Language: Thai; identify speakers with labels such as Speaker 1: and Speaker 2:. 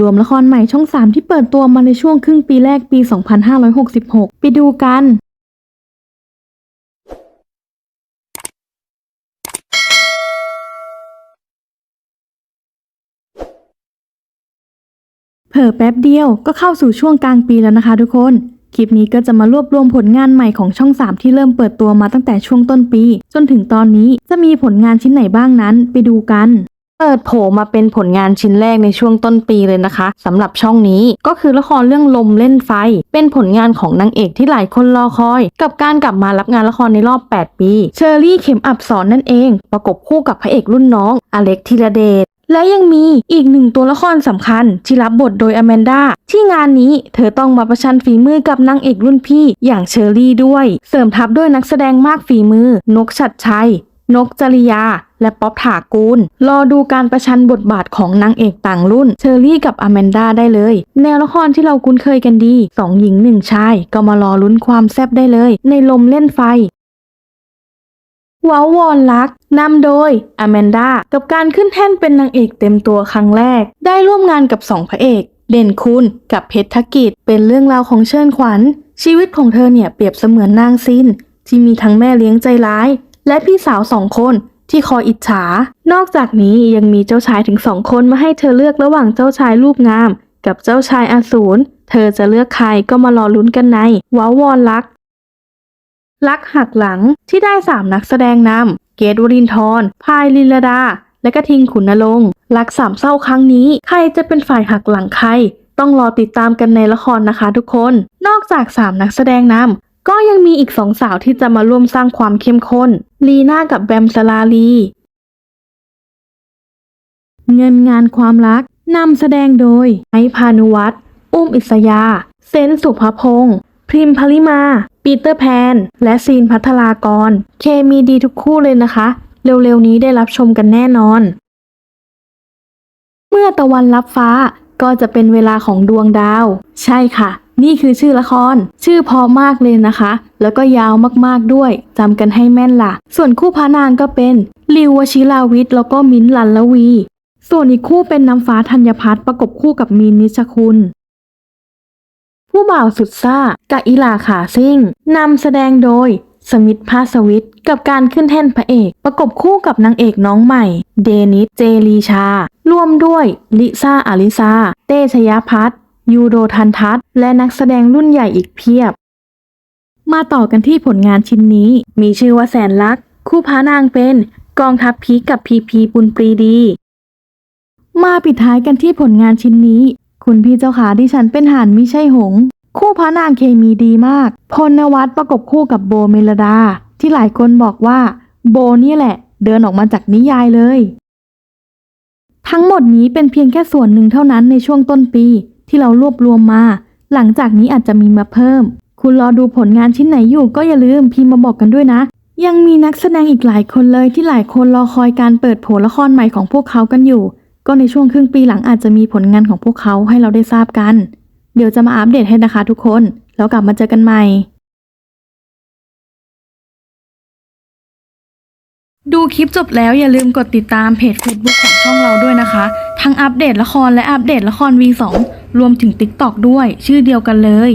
Speaker 1: รวมละครใหม่ช่อง 3 ที่เปิดตัวมาในช่วงครึ่งปีแรกปี 2566 ไปดูกัน เผลอแป๊บเดียวก็เข้าสู่ช่วงกลางปีแล้วนะคะทุกคน คลิปนี้ก็จะมารวบรวมผลงานใหม่ของช่อง 3 ที่เริ่มเปิดตัวมาตั้งแต่ช่วงต้นปี จนถึงตอนนี้จะมีผลงานชิ้นไหนบ้างนั้นไปดูกัน เปิดโผมาเป็นผลงานชิ้นแรกในช่วงต้นปีเลยนะคะสำหรับช่องนี้ก็คือละครเรื่องลมเล่นไฟ เป็นผลงานของนางเอกที่หลายคนรอคอย กับการกลับมารับงานละครในรอบ 8 ปี เชอรี่เข็มอับสอนนั่นเอง ประกบคู่กับพระเอกรุ่นน้อง อเล็กธีรเดชและยังมีอีกหนึ่งตัวละครสำคัญ ที่รับบทโดยอแมนดาที่งานนี้เธอต้องมาประชันฝีมือกับนางเอกรุ่นพี่ อย่างเชอรี่ด้วย เสริมทัพด้วยนักแสดงมากฝีมือนกชัดชัย นกจริยา และป๊อปถากูล รอดูการประชันบทบาทของนางเอกต่างรุ่น เชอรี่กับอแมนดาได้เลย แนวละครที่เราคุ้นเคยกันดีสองหญิงหนึ่งชาย ก็มารอลุ้นความแซ่บได้เลย ในลมเล่นไฟว้าววอนรักนำโดยอแมนดากับการขึ้นแท่นเป็นนางเอกเต็มตัวครั้งแรก ได้ร่วมงานกับสองพระเอก เด่นคุณกับเพชรธกิจ เป็นเรื่องราวของเชิญขวัญ ชีวิตของเธอเนี่ยเปรียบเสมือนนางซินที่มีทั้งแม่เลี้ยงใจร้าย และพี่สาวสองคนที่คอยอิจฉา นอกจากนี้ยังมีเจ้าชายถึงสองคนมาให้เธอเลือกระหว่างเจ้าชายรูปงาม กับเจ้าชายอสูร เธอจะเลือกใครก็มารอลุ้นกันในว้าวอนรักรักหักหลังที่ได้3นักแสดงนำเกตวรินทร์พายลินลดา และกระทิงขุนนรงค์รักสามเศร้าครั้งนี้ ใครจะเป็นฝ่ายหักหลังใคร ต้องรอติดตามกันในละครนะคะทุกคน นอกจาก3นักแสดงนำ ก็ยังมีอีกสองสาวที่จะมาร่วมสร้างความเข้มข้น ลีน่ากับแบมสลาลี เงินงานความรักนำแสดงโดยไอพานุวัตรอุ้มอิสยา เซนสุภพงศ์พริมพลิมา ปีเตอร์แพน และซีนพัทรากร เคมีดีทุกคู่เลยนะคะ เร็วๆนี้ได้รับชมกันแน่นอน เมื่อตะวันรับฟ้าก็จะเป็นเวลาของดวงดาว ใช่ค่ะ นี่คือชื่อละคร ชื่อพอมากเลยนะคะ แล้วก็ยาวมากๆด้วยจำกันให้แม่นล่ะ ส่วนคู่พระนางก็เป็นลิววชิราวิทย์แล้วก็มิ้นลันละวี ส่วนอีกคู่เป็นน้ำฟ้าธัญพัฒน์ประกบคู่กับมีนนิชคุณผู้บ่าวสุดซ่ากะอิลาขาซิ่งนำแสดงโดยสมิธภาสวิทกับการขึ้นแท่นพระเอก ประกบคู่กับนางเอกน้องใหม่ เดนิสเจลีชา ร่วมด้วย ลิซ่าอาลิซาเตชยพัฒน์ ยูโดทันทัศน์และนักแสดงรุ่นใหญ่อีกเพียบ มาต่อกันที่ผลงานชิ้นนี้ มีชื่อว่าแสนรัก คู่พระนางเป็นกองทัพพีกับพีพีปุณปรีดี มาปิดท้ายกันที่ผลงานชิ้นนี้ คุณพี่เจ้าขาที่ฉันเป็นหานมิใช่หง คู่พระนางเคมีดีมาก พลนวัตประกบคู่กับโบเมลดา ที่หลายคนบอกว่า โบนี่แหละ เดินออกมาจากนิยายเลย ทั้งหมดนี้เป็นเพียงแค่ส่วนหนึ่งเท่านั้นในช่วงต้นปี ที่เรารวบรวมมา หลังจากนี้อาจจะมีมาเพิ่ม คุณรอดูผลงานชิ้นไหนอยู่ก็อย่าลืมพิมพ์มาบอกกันด้วยนะ ยังมีนักแสดงอีกหลายคนเลยที่หลายคนรอคอยการเปิดโผละครใหม่ของพวกเขากันอยู่ ก็ในช่วงครึ่งปีหลังอาจจะมีผลงานของพวกเขาให้เราได้ทราบกัน เดี๋ยวจะมาอัปเดตให้นะคะทุกคน แล้วกลับมาเจอกันใหม่ดูคลิปจบแล้วอย่าลืมกดติดตามเพจ Facebook ของช่องเราด้วยนะคะ ทั้งอัปเดตละครและอัปเดตละคร V2 รวมถึง TikTok ด้วย ชื่อเดียวกันเลย